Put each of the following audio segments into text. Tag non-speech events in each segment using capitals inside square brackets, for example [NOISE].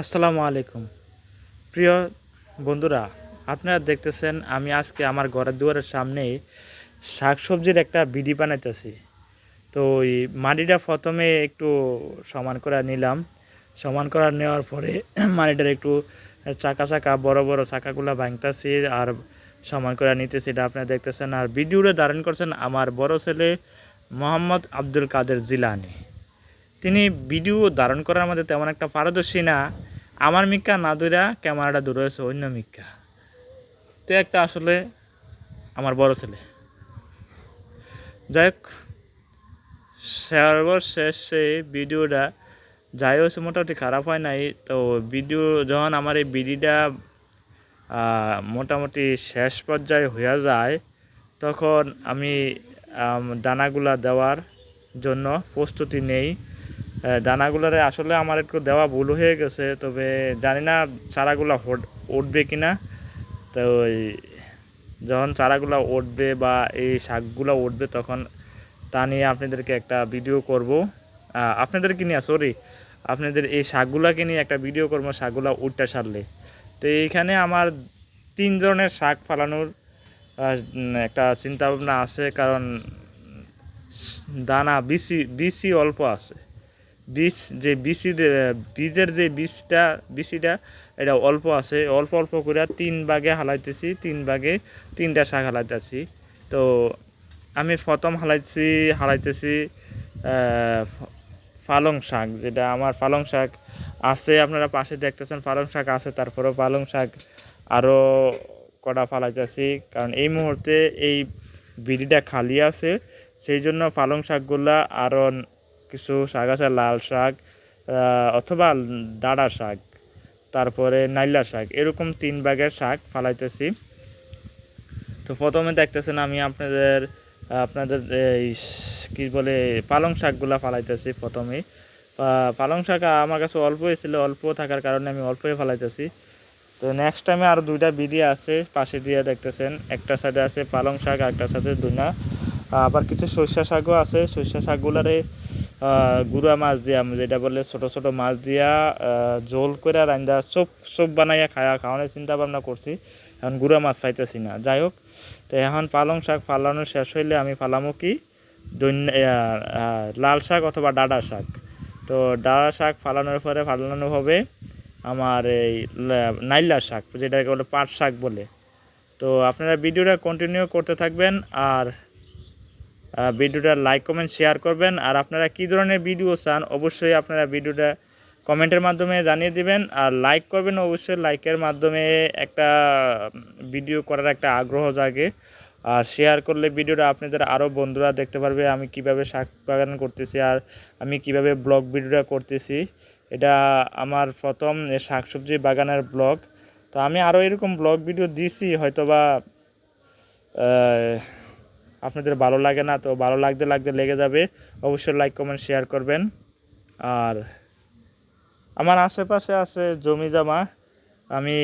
আসসালামু আলাইকুম। প্রিয় বন্ধুরা, আপনারা দেখতেছেন আমি আজকে আমার ঘরের দুয়ারের সামনে শাকসবজির একটা বিডি বানাইতেছি। তো ওই মাটিটা প্রথমে একটু সমান করে নিলাম। সমান করা নেওয়ার পরে [CLEARS THROAT] মাটিটার একটু চাকা চাকা বড় বড় চাকাগুলো ভাঙতেছি আর সমান করে নিতেছি, এটা আপনারা দেখতেছেন। আর ভিডিওটা ধারণ করছেন আমার বড় ছেলে মোহাম্মদ আব্দুল কাদের জিলানি। তিনি ভিডিও ধারণ করার মধ্যে তেমন একটা পারদর্শী না। আমার মিক্কা না দূরা ক্যামেরাটা দূরে হয়েছে অন্য মিক্কা তো একটা আসলে আমার বড় ছেলে। যাই হোক, সর্বশেষ ভিডিওটা যাই হয়েছে মোটামুটি খারাপ হয় নাই। তো ভিডিও যখন আমার এই ভিডিওটা মোটামুটি শেষ পর্যায়ে হয়ে যায়, তখন আমি, দানাগুলা দেওয়ার জন্য প্রস্তুতি নেই। দানাগুলারে আসলে আমার একটু দেওয়া ভুল হয়ে গেছে, তবে জানি না চারাগুলা উঠবে কি না তো ওই যখন চারাগুলা উঠবে বা এই শাকগুলো উঠবে তখন তা নিয়ে আপনাদেরকে একটা ভিডিও করব। আপনাদেরকে নিয়ে সরি আপনাদের এই শাকগুলাকে নিয়ে একটা ভিডিও করব শাকগুলা উঠতে সারলে। তো এইখানে আমার তিন ধরনের শাক ফালানোর একটা চিন্তা ভাবনা আছে, কারণ দানা বিসি বিসি অল্প আছে। বীজ, যে বিসি বীজের যে বীজটা বিসিটা এটা অল্প আছে। অল্প অল্প করে তিন ভাগে হালাইতেছি, তিন ভাগে তিনটা শাক হালাইতেছি। তো আমি প্রথম হালাইছি, হালাইতেছি পালং শাক, যেটা আমার পালং শাক আছে, আপনারা পাশে দেখতেছেন পালং শাক আছে, তারপরেও পালং শাক আরও কটা ফালাইতেছি। কারণ এই মুহূর্তে এই বিড়িটা খালি আছে, সেই জন্য পালং শাকগুলা আরও কিছু শাক আছে, লাল শাক অথবা ডাঁড়া শাক, তারপরে নাইলা শাক, এরকম তিন ভাগের শাক ফালাইতেছি। তো প্রথমে দেখতেছেন আমি আপনাদের আপনাদের এই কী বলে, পালং শাকগুলা ফালাইতেছি প্রথমেই। পালং শাক আমার কাছে অল্পই ছিল, অল্প থাকার কারণে আমি অল্পই ফালাইতেছি। তো নেক্সট টাইমে আরও দুইটা বিডি আছে, পাশে দিয়ে দেখতেছেন, একটা সাইডে আছে পালং শাক আর একটা সাথে দুনা আবার কিছু সরিষা শাকও আছে, সরিষা শাকগুলারে গুঁড়া মাছ দিয়া যেটা বলে ছোট ছোট মাছ দিয়া ঝোল করে রান্দা চোপ চোপ বানাইয়া খায়া খাওয়ানোর চিন্তা ভাবনা করছি। এখন গুঁড়া মাছ পাইতেছি না। যাই হোক, তো এখন পালং শাক ফালানো শেষ হইলে আমি ফালামো কি? লাল শাক অথবা ডাঁড়া শাক। তো ডাঁড়া শাক ফালানোর পরে ফালানো হবে আমার এই নাইলা শাক, যেটাকে বলে পাট শাক বলে। তো আপনারা ভিডিওটা কন্টিনিউ করতে থাকবেন আর ভিডিওটা লাইক, কমেন্ট, শেয়ার করবেন। আর আপনারা কী ধরনের ভিডিও চান, অবশ্যই আপনারা ভিডিওটা কমেন্টের মাধ্যমে জানিয়ে দিবেন। আর লাইক করবেন, অবশ্যই লাইকের মাধ্যমে একটা ভিডিও করার একটা আগ্রহ জাগে। আর শেয়ার করলে ভিডিওটা আপনাদের আরও বন্ধুরা দেখতে পারবে, আমি কীভাবে শাক বাগান করতেছি আর আমি কীভাবে ব্লগ ভিডিওটা করতেছি। এটা আমার প্রথম শাকসবজি বাগানের ব্লগ। তো আমি আরও এরকম ব্লগ ভিডিও দিছি, হয়তোবা আপনাদের ভালো লাগে না, তো ভালো লাগতে লাগতে লেগে যাবে। অবশ্যই লাইক কমেন্ট শেয়ার করবেন। আর আমার আশেপাশে আছে জমি জামা। আমি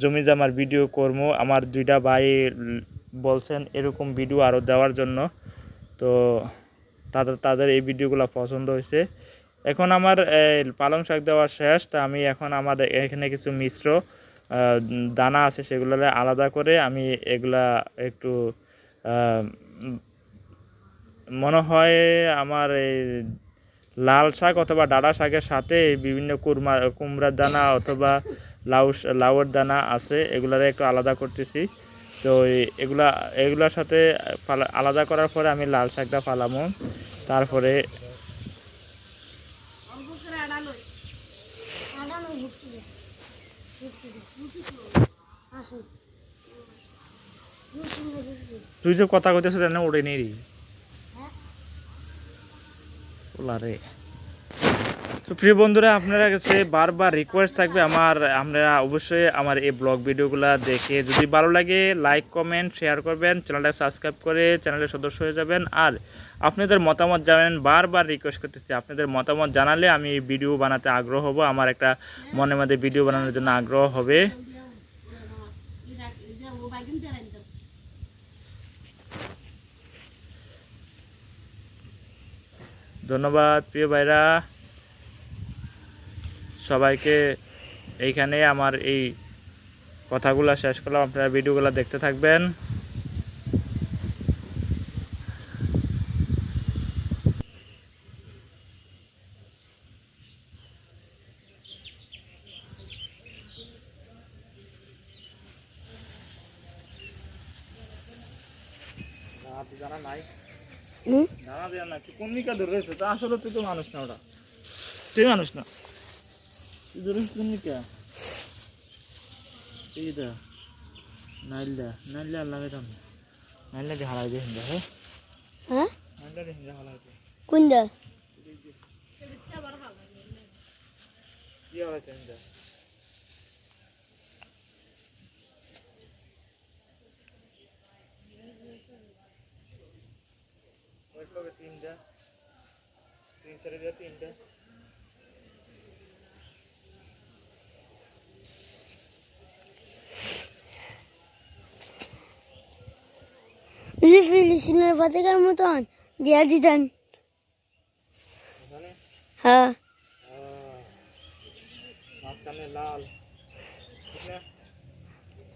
জমি জামার ভিডিও করব। আমার দুইটা ভাই বলছেন এরকম ভিডিও আরও দেওয়ার জন্য। তো তাদের তাদের এই ভিডিওগুলো পছন্দ হয়েছে। এখন আমার পালং শাক দেওয়া শেষ। তা আমি এখন আমার এখানে কিছু মিশ্র দানা আছে সেগুলো আলাদা করে আমি এগুলা একটু মনে হয় আমার এই লাল শাক অথবা ডাঁড়া শাকের সাথে বিভিন্ন কুরমা, কুমড়ার দানা অথবা লাউ লাউয়ের দানা আছে, এগুলারে একটু আলাদা করতেছি। তো এগুলা, এগুলার সাথে আলাদা করার পরে আমি লাল শাকটা ফালামো তারপরে তুই যে কথা কইতেছিস জানো ওড়ে নেই রে। ওলা রে। তো প্রিয় বন্ধুরা, আপনারা কাছে বারবার রিকোয়েস্ট থাকবে আমার আপনারা অবশ্যই আমার এই ব্লগ ভিডিওগুলো দেখে যদি ভালো লাগে লাইক কমেন্ট শেয়ার করবেন চ্যানেলটা সাবস্ক্রাইব করে চ্যানেলের সদস্য হয়ে যাবেন। আর আপনাদের মতামত জানাবেন বারবার রিকোয়েস্ট করতেছি, আপনাদের মতামত জানালে আমি ভিডিও বানাতে আগ্রহ হব, আমার একটা মনে মধ্যে ভিডিও বানানোর জন্য আগ্রহ হবে। ধন্যবাদ প্রিয় ভাইরা। সবাইকে এইখানে আমার এই কথাগুলো শেষ করলাম। আপনারা ভিডিওগুলো দেখতে থাকবেন জানা নাই হুম জানা দেয়া না তুই কোন মিকা ধরে রয়েছে? তা আসলে তুই তো মানুষ না ওটা। তুই মানুষ না। তুই ধরে কোন মিকা এই দা নাইল দা নাইল না নাইল দা হারাই দে হিন্দা হ্যাঁ? হ্যাঁ? নাইল হিন্দা হারাই দে। কোন দা কি হারাইতে হিন্দা ওই কবে তিনটা তিন চারে দিয়ে তিনটা যদি ফিলিস্তিনের পতাকার মতন দিয়া দিতেন এখানে হ্যাঁ মাঝখানে লাল ঠিক না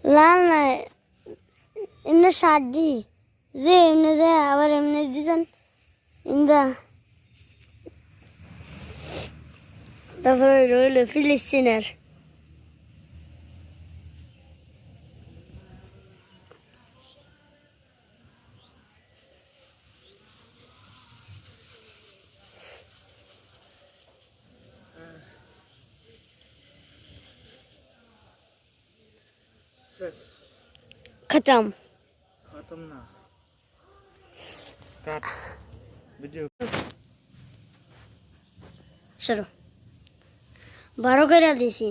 লাল না এমনি শার্ট দি যে এমনি যে আবার এমনি দিতেন ইন্দা তারপরে রইল ফিলিস্তিনের শেষ খতম খতম না কাট ভিডিও সরো বারো করে দিছি